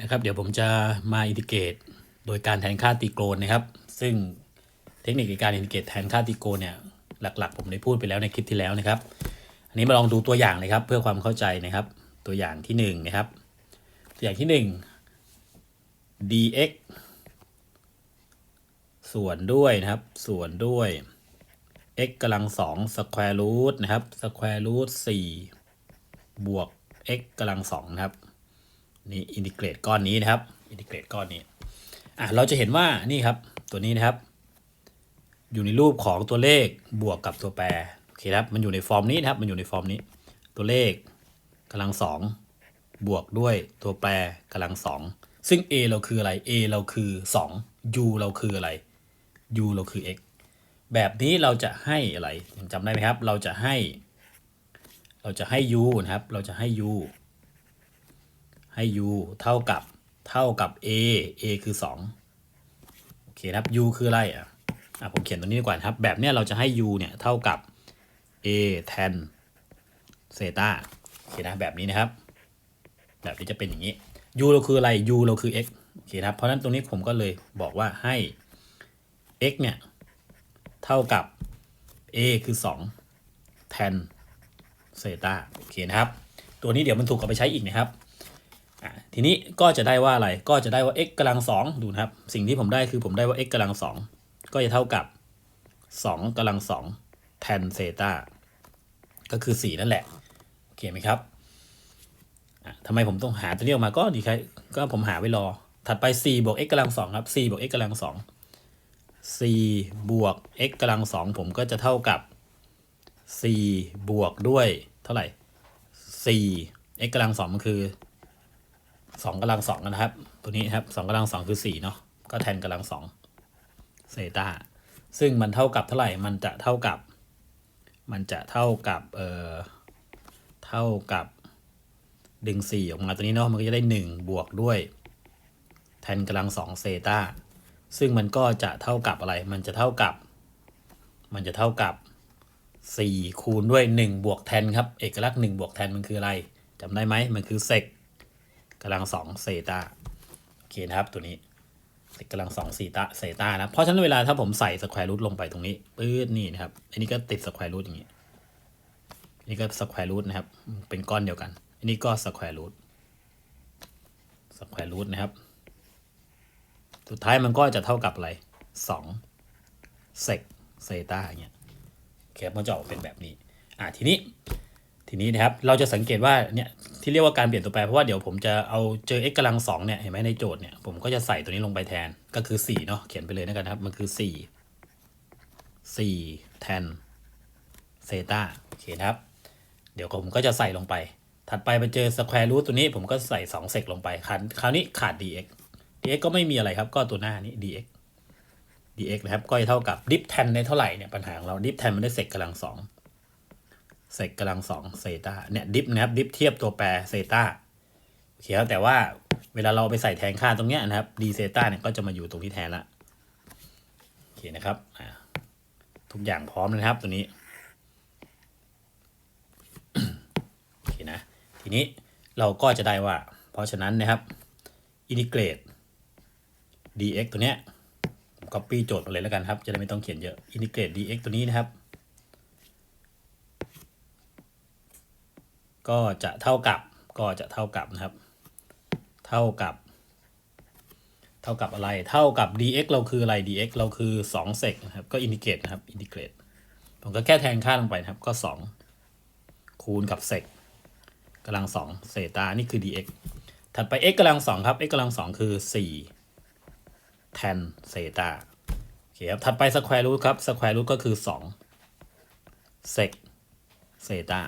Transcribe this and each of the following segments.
นะครับ เดี๋ยวผมจะมาอินทิเกรตโดยการแทนค่าตีโกนนะครับ ซึ่งเทคนิคในการอินทิเกรตแทนค่าตีโกนเนี่ยหลักๆ ผมได้พูดไปแล้วในคลิปที่แล้วนะครับ อันนี้มาลองดูตัวอย่างเลยครับ เพื่อความเข้าใจนะครับ ตัวอย่างที่หนึ่งนะครับ ตัวอย่างที่หนึ่ง dx ส่วนด้วยนะครับ ส่วนด้วย x กำลังสองสแควร์รูทนะครับสแควร์รูทสี่บวก x กำลังสองนะครับ นี่อินทิเกรตก้อนนี้นะครับอินทิเกรตก้อนนี้อะเราจะเห็นว่านี่ครับตัวนี้นะครับ อยู่ในรูปของตัวเลขบวกกับตัวแปรโอเคครับมันอยู่ในฟอร์มนี้นะครับ มันอยู่ในฟอร์มนี้ ตัวเลขกำลังสองบวกด้วยตัวแปรกำลังสองซึ่ง a เราคืออะไร a เราคือ2 u เราคืออะไร u เราคือ x แบบนี้เราจะให้อะไรยังจำได้ไหมครับ เราจะให้ เราจะให้ u นะครับ เราจะให้ u ให้ u เท่ากับเท่ากับ a a คือ 2 โอเคครับ u คืออะไรอะอะผมเขียนตรงนี้ดีกว่าครับ แบบเนี้ยเราจะให้ u เนี่ยเท่ากับ a tan เซตาโอเคนะแบบนี้นะครับ แบบนี้จะเป็นอย่างนี้ u เราคืออะไร u เราคือ x โอเคครับ เพราะนั้นตรงนี้ผมก็เลยบอกว่าให้ x เนี่ยเท่ากับ a คือ2 tan เซตาโอเคนะครับ ตัวนี้เดี๋ยวมันถูกเอาไปใช้อีกนะครับ ทีนี้ก็จะได้ว่าอะไร ก็จะได้ว่า x กำลังสองดูนะครับ สิ่งที่ผมได้คือผมได้ว่า x กำลังสองก็จะเท่ากับ 2กำลังสองแทนเซตาก็คือ 4 นั่นแหละ โอเคไหมครับทำไมผมต้องหาตัวนี้ออกมาก็ดีครับก็ผมหาไว้รอ ถัดไป 4 บวก x กำลังสองครับ 4 บวก x กำลังสอง4บวก x กำลังสองผมก็จะเท่ากับ 4 บวกด้วยเท่าไหร่ 4 x กำลังสองมันคือ สองกำลังสองนะครับ ตัวนี้ครับสองกำลังสองคือสี่เนาะก็แทนกำลังสองเซตาซึ่งมันเท่ากับเท่าไหร่ มันจะเท่ากับ มันจะเท่ากับเอ่อเท่ากับดึงสี่ออกมาตัวนี้เนาะมันก็จะได้หนึ่งบวกด้วย แทนกำลังสองเซตาซึ่งมันก็จะเท่ากับอะไร มันจะเท่ากับ มันจะเท่ากับสี่คูณด้วยหนึ่งบวกแทนครับ เอกลักษณ์หนึ่งบวกแทนมันคืออะไรจำได้ไหม มันคือเซก กำลังสองเซตาโอเคนะครับตัวนี้กำลังสองซีตาเซตานะเพราะฉะนั้นเวลาถ้าผมใส่สแควร์รูทลงไปตรงนี้ปื๊ดนี่นะครับอันนี้ก็ติดสแควร์รูทอย่างนี้อันนี้ก็สแควร์รูทนะครับ เป็นก้อนเดียวกัน อันนี้ก็สแควร์รูทสแควร์รูทนะครับสุดท้ายมันก็จะเท่ากับอะไรสองเซกเซตาอย่างเงี้ยโอเคมันจะออกเป็นแบบนี้ อะทีนี้ ทีนี้นะครับเราจะสังเกตว่าเนี่ยที่เรียกว่าการเปลี่ยนตัวแปรเพราะว่าเดี๋ยวผมจะเอาเจอ x กำลังสองเนี่ยเห็นไหมในโจทย์เนี่ยผมก็จะใส่ตัวนี้ลงไปแทนก็คือ4เนาะเขียนไปเลยนะกันครับ มันคือ 4 4 แทนเซต้าโอเคนะครับ เดี๋ยวผมก็จะใส่ลงไป ถัดไปไปเจอสแควร์รูทตัวนี้ผมก็ใส่2เซกลงไปคราวคราวนี้ขาด dx dx ก็ไม่มีอะไรครับก็ตัวหน้านี้ dx dx นะครับก็จะเท่ากับดิฟแทนในเท่าไหร่เนี่ยปัญหาของเราดิฟแทนมันได้เซกกำลังสอง เซกกำลังสองเซตาเนี่ยดิฟนะครับดิฟเทียบตัวแปรเซตาโอเคครับแต่ว่าเวลาเราไปใส่แทนค่าตรงเนี้ยนะครับดีเซตาเนี่ยก็จะมาอยู่ตรงที่แทนละโอเคนะครับทุกอย่างพร้อมนะครับตัวนี้โอเคนะทีนี้เราก็จะได้ว่า เพราะฉะนั้นนะครับอินทิเกรต dx ตัวเนี้ยผม copy โจทย์มาเลยแล้วกันครับ จะได้ไม่ต้องเขียนเยอะอินทิเกรต dx ตัวนี้นะครับ ก็จะเท่ากับก็จะเท่ากับนะครับ เท่ากับ เท่ากับอะไร เท่ากับ dx เราคืออะไร dx เราคือ2เซกนะครับ ก็อินทิเกรตนะครับอินทิเกรตผมก็แค่แทนค่าลงไปนะครับ ก็ 2 คูณกับเซกกำลัง2เซตานี่คือ dx ถัดไป x กำลัง2ครับ x กำลัง2คือ4แทนเซตาโอเคครับ ถัดไปสแควร์รูทครับสแควร์รูทก็คือ2เซกเซตา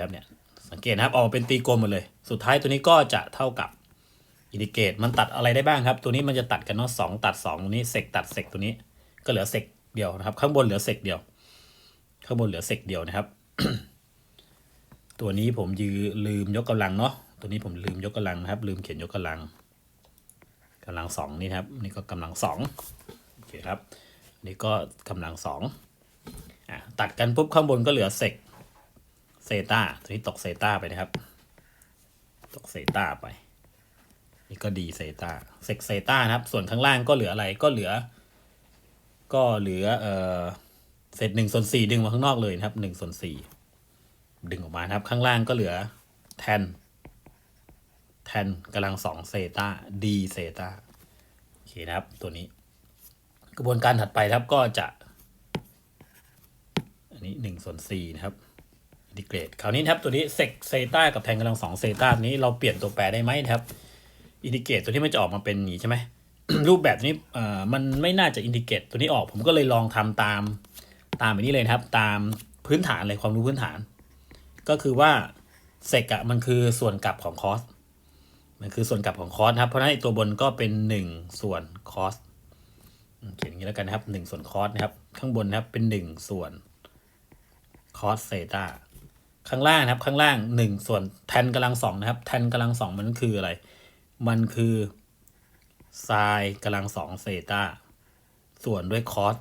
ครับเนี่ยสังเกตนะครับออกเป็นตีกลมหมดเลย สุดท้ายตัวนี้ก็จะเท่ากับอินดิเกตมันตัดอะไรได้บ้างครับ ตัวนี้มันจะตัดกันเนาะสองตัดสองตัวนี้เซกตัดเซกตัวนี้ ก็เหลือเซกเดียวนะครับ ข้างบนเหลือเซกเดียว ข้างบนเหลือเซกเดียวนะครับ ตัวนี้ผมยือลืมยกกำลังเนาะตัวนี้ผมลืมยกกำลังนะครับ ลืมเขียนยกกำลังกำลังสองนี่ครับนี่ก็กำลังสองโอเคครับนี่ก็กำลังสองอะตัดกันปุ๊บข้างบนก็เหลือเซก เซตาตัวนี้ตกเซตาไปนะครับ ตกเซตาไป นี่ก็ดีเซตาเซกเซตานะครับ ส่วนข้างล่างก็เหลืออะไรก็เหลือ ก็เหลือเออเศษหนึ่งส่วนสี่ดึงมาข้างนอกเลยนะครับหนึ่งส่วนสี่ดึงออกมาครับ ข้างล่างก็เหลือแทนแทนกำลังสองเซตาดีเซตาโอเคนะครับตัวนี้ กระบวนการถัดไปครับก็จะ อันนี้หนึ่งส่วนสี่นะครับ อินทิเกรตคราวนี้ครับตัวนี้เซกเซตากับแทนกำลังสองเซต้านี้เราเปลี่ยนตัวแปรได้ไหมครับอินทิเกรตตัวที่มันจะออกมาเป็นอย่างนี้ใช่ไหมรูปแบบนี้เอ่อมันไม่น่าจะอินทิเกรตตัวนี้ออก ผมก็เลยลองทำตามตามแบบนี้เลยครับ ตามพื้นฐานเลยความรู้พื้นฐาน ก็คือว่าเซกอะมันคือส่วนกลับของคอสมันคือส่วนกลับของคอสครับ เพราะฉะนั้นตัวบนก็เป็นหนึ่งส่วนคอสเขียนอย่างนี้แล้วกันนะครับหนึ่งส่วนคอสนะครับ ข้างบนนะครับเป็นหนึ่งส่วนคอสเซต้า ข้างล่างนะครับ ข้างล่างหนึ่งส่วนแทนกำลังสองนะครับ แทนกำลังสองมันคืออะไร มันคือไซน์กำลังสองเซตาส่วนด้วยคอส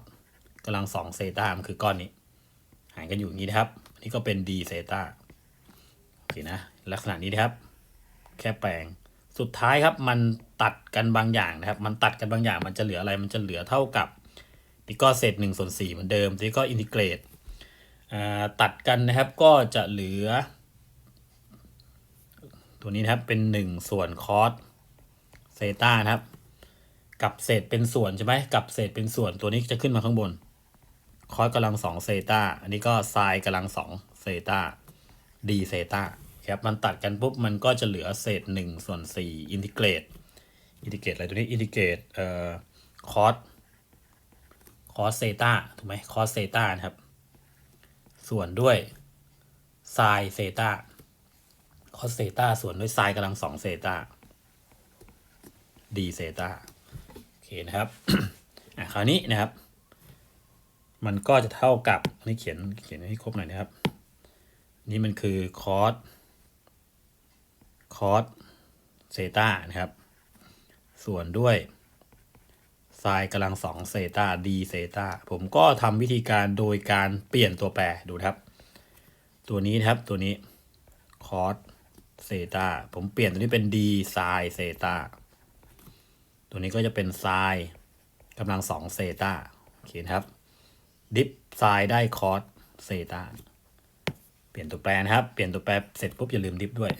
กำลังสองเซตามันคือก้อนนี้ หารกันอยู่อย่างนี้นะครับ อันนี้ก็เป็น d เซตาโอเคนะ ลักษณะนี้นะครับ แค่แปลง สุดท้ายครับ มันตัดกันบางอย่างนะครับ มันตัดกันบางอย่าง มันจะเหลืออะไร มันจะเหลือเท่ากับที่ก็เศษหนึ่งส่วนสี่เหมือนเดิมที่ก็อินทิเกรต ตัดกันนะครับก็จะเหลือ ตัวนี้นะครับเป็นหนึ่งส่วนคอสเซต้านะครับ กับเศษเป็นส่วนใช่ไหมกับเศษเป็นส่วนตัวนี้จะขึ้นมาข้างบนคอสกำลังสองเซต้าอันนี้ก็ไซน์กำลังสองเซต้าดีเซต้าครับมันตัดกันปุ๊บมันก็จะเหลือเศษหนึ่งส่วนสี่อินทิเกรตอินทิเกรตอะไรตัวนี้อินทิเกรตเอ่อคอสคอสเซต้าถูกไหมคอสเซต้านะครับ ส่วนด้วยไซเซตาคอสเซตาส่วนด้วยไซกำลังสองเซตาดีเซตาโอเคนะครับอะคราวนี้นะครับ มันก็จะเท่ากับนนี้เขียนเขียนให้ครบหน่อยนะครับ นี่มันคือคอสคอสเซตานะครับ ส่วนด้วย ไซน์กำลังสองเซตาดีเซตาผมก็ทำวิธีการโดยการเปลี่ยนตัวแปรดูครับ ตัวนี้ครับตัวนี้คอสเซตาผมเปลี่ยนตัวนี้เป็นดีไซน์เซตาตัวนี้ก็จะเป็นไซน์กำลังสองเซตาโอเคนครับ ดิฟไซน์ได้คอสเซตาเปลี่ยนตัวแปรนะครับ เปลี่ยนตัวแปรเสร็จปุ๊บอย่าลืมดิฟด้วย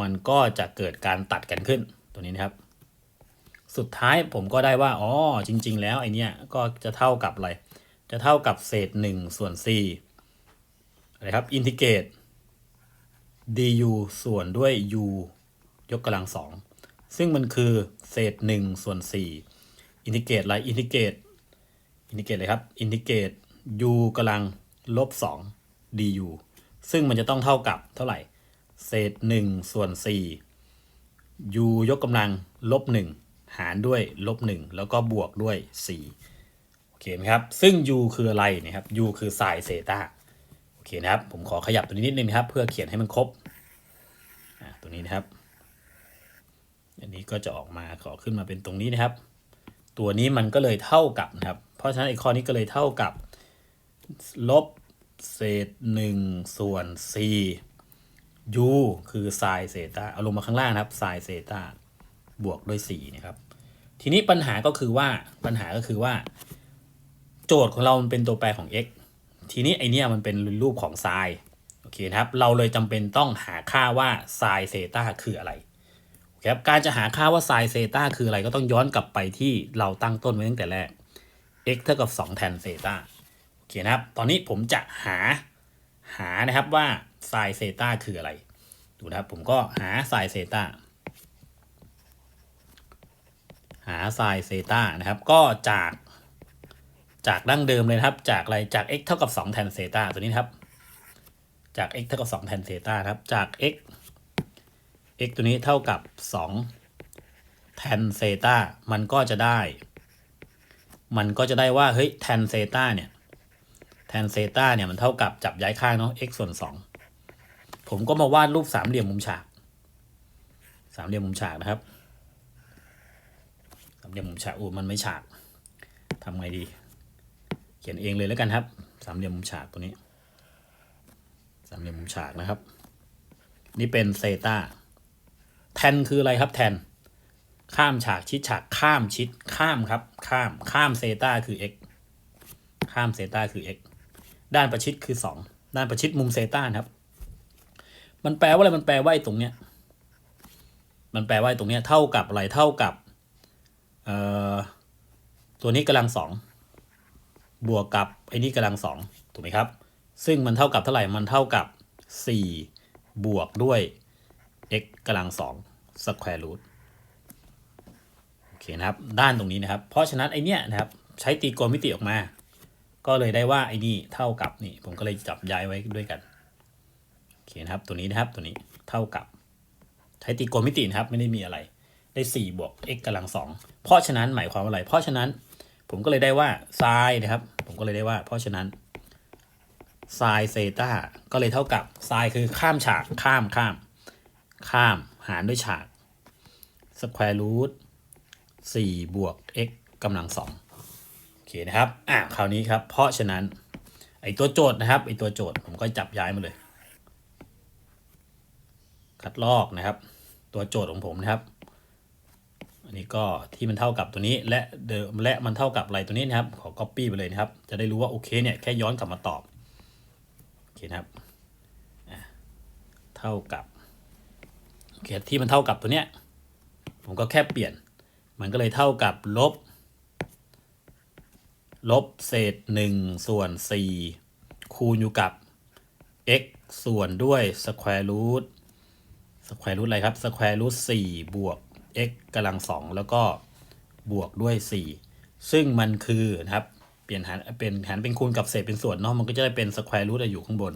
มันก็จะเกิดการตัดกันขึ้นตัวนี้นะครับ สุดท้ายผมก็ได้ว่า อ๋อ จริง ๆ แล้วไอเนี้ยก็จะเท่ากับอะไร จะเท่ากับเศษหนึ่งส่วนสี่อะไรครับ อินทิเกรต du ส่วนด้วย u ยกกำลังสอง ซึ่งมันคือเศษหนึ่งส่วนสี่อินทิเกรตอะไร อินทิเกรต อินทิเกรตเลยครับ อินทิเกรต u กำลังลบสอง du ซึ่งมันจะต้องเท่ากับเท่าไหร่ เศษหนึ่งส่วนสี่ u ยกกำลังลบหนึ่ง หารด้วยลบหนึ่งแล้วก็บวกด้วยสี่โอเคไหมครับ ซึ่ง u คืออะไรเนะครับ u คือไซน์เซตาโอเคนะครับ ผมขอขยับตัวนี้นิดนึงนะครับ เพื่อเขียนให้มันครบอ่าตัวนี้นะครับ อันนี้ก็จะออกมาขอขึ้นมาเป็นตรงนี้นะครับ ตัวนี้มันก็เลยเท่ากับนะครับ เพราะฉะนั้นไอ้ข้อนี้ก็เลยเท่ากับลบเศษหนึ่งส่วนสี่ u คือไซน์เซตาเอาลงมาข้างล่างนะครับไซน์เซตา บวกด้วย4นะครับ ทีนี้ปัญหาก็คือว่าปัญหาก็คือว่า โจทย์ของเรามันเป็นตัวแปรของ x ทีนี้ไอเนี้ยมันเป็นรูปของไซน์โอเคนะครับเราเลยจำเป็นต้องหาค่าว่าไซน์เซตาคืออะไรโอเคครับการจะหาค่าว่าไซน์เซตาคืออะไรก็ต้องย้อนกลับไปที่เราตั้งต้นไว้ตั้งแต่แรก x เท่ากับ2แทนเซตาโอเคนะครับ ตอนนี้ผมจะหาหานะครับว่าไซน์เซตาคืออะไร ดูนะครับผมก็หาไซน์เซตา หาไซน์เซตานะครับ ก็จากจากดั้งเดิมเลยนะครับ จากอะไรจาก x เท่ากับ2แทนเซตาตัวนี้ครับจาก x เท่ากับ2แทนเซตาครับจาก x x ตัวนี้เท่ากับ2แทนเซตามันก็จะได้ มันก็จะได้ว่าเฮ้ยแทนเซตาเนี่ยแทนเซตาเนี่ยมันเท่ากับจับย้ายข้างเนาะ x ส่วน 2 ผมก็มาวาดรูปสามเหลี่ยมมุมฉาก สามเหลี่ยมมุมฉากนะครับ สามเหลี่ยมมุมฉากอู้มันไม่ฉากทำไงดี เขียนเองเลยแล้วกันครับ สามเหลี่ยมมุมฉากตัวนี้ สามเหลี่ยมมุมฉากนะครับ นี่เป็นเซตาแทนคืออะไรครับแทน ข้ามฉากชิดฉากข้ามชิดข้ามครับ ข้ามข้ามเซตาคือ x ข้ามเซตาคือ x ด้านประชิดคือ 2 ด้านประชิดมุมเซตาครับ มันแปลว่าอะไรมันแปลว่าไอตรงเนี้ย มันแปลว่าไอตรงเนี้ยเท่ากับอะไรเท่ากับ ตัวนี้กำลังสองบวกกับไอ้นี่กำลังสองถูกไหมครับ ซึ่งมันเท่ากับเท่าไหร่มันเท่ากับ 4 บวกด้วย x กำลังสองสแควร์รูทโอเคนะครับ ด้านตรงนี้นะครับ เพราะฉะนั้นไอเนี้ยนะครับใช้ตีโกณมิติออกมา ก็เลยได้ว่าไอ้นี่เท่ากับนี่ผมก็เลยจับย้ายไว้ด้วยกันโอเคนะครับตัวนี้นะครับตัวนี้เท่ากับ ใช้ตีโกณมิตินะครับไม่ได้มีอะไร ได้4บวก x กำลังสองเพราะฉะนั้นหมายความว่าอะไร เพราะฉะนั้น ผมก็เลยได้ว่าไซน์นะครับ ผมก็เลยได้ว่า เพราะฉะนั้นไซน์เซตาก็เลยเท่ากับไซน์คือข้ามฉากข้ามข้าม ข้ามหารด้วยฉากสแควร์รูทสี่บวก x กำลังสองโอเคนะครับ อะคราวนี้ครับ เพราะฉะนั้น ไอตัวโจทย์นะครับ ไอตัวโจทย์ผมก็จับย้ายมาเลย คัดลอกนะครับ ตัวโจทย์ของผมนะครับ อันนี้ก็ที่มันเท่ากับตัวนี้และเดิมและมันเท่ากับอะไรตัวนี้นะครับ ขอ copy ไปเลยนะครับ จะได้รู้ว่าโอเคเนี่ยแค่ย้อนกลับมาตอบโอเคนะครับเท่ากับโอเคที่มันเท่ากับตัวเนี้ยผมก็แค่เปลี่ยน มันก็เลยเท่ากับลบ ลบเศษหนึ่งส่วนสี่คูณอยู่กับ x ส่วนด้วยสแควร์รูทสแควร์รูทอะไรครับสแควร์รูทสี่บวก x กำลังสองแล้วก็บวกด้วย 4 ซึ่งมันคือนะครับเปลี่ยนหารเป็นหารเป็นคูณกับเศษเป็นส่วนเนาะมันก็จะได้เป็นสแควร์รูทอยู่ข้างบน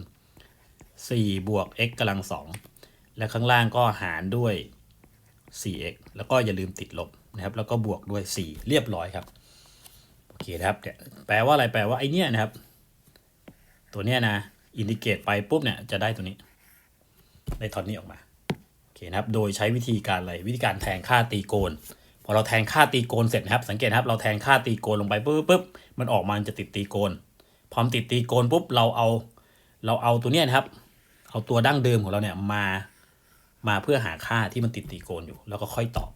4 บวก x กำลังสองและข้างล่างก็หารด้วย 4x แล้วก็อย่าลืมติดลบนะครับ แล้วก็บวกด้วย 4 เรียบร้อยครับโอเคนะครับเนี่ยแปลว่าอะไรแปลว่าไอเนี้ยนะครับ ตัวเนี้ยนะอินดิเกตไปปุ๊บเนี่ยจะได้ตัวนี้ได้ทอนนี้ออกมา นะครับ โดยใช้วิธีการอะไรวิธีการแทนค่าตีโกน พอเราแทนค่าตีโกนเสร็จนะครับ สังเกตนะครับเราแทนค่าตีโกนลงไปปุ๊บปุ๊บมันออกมาจะติดตีโกน พอมติดตีโกนปุ๊บเราเอาเราเอาตัวเนี้ยนะครับ เอาตัวดั้งเดิมของเราเนี่ยมามาเพื่อหาค่าที่มันติดตีโกนอยู่ แล้วก็ค่อยตอบ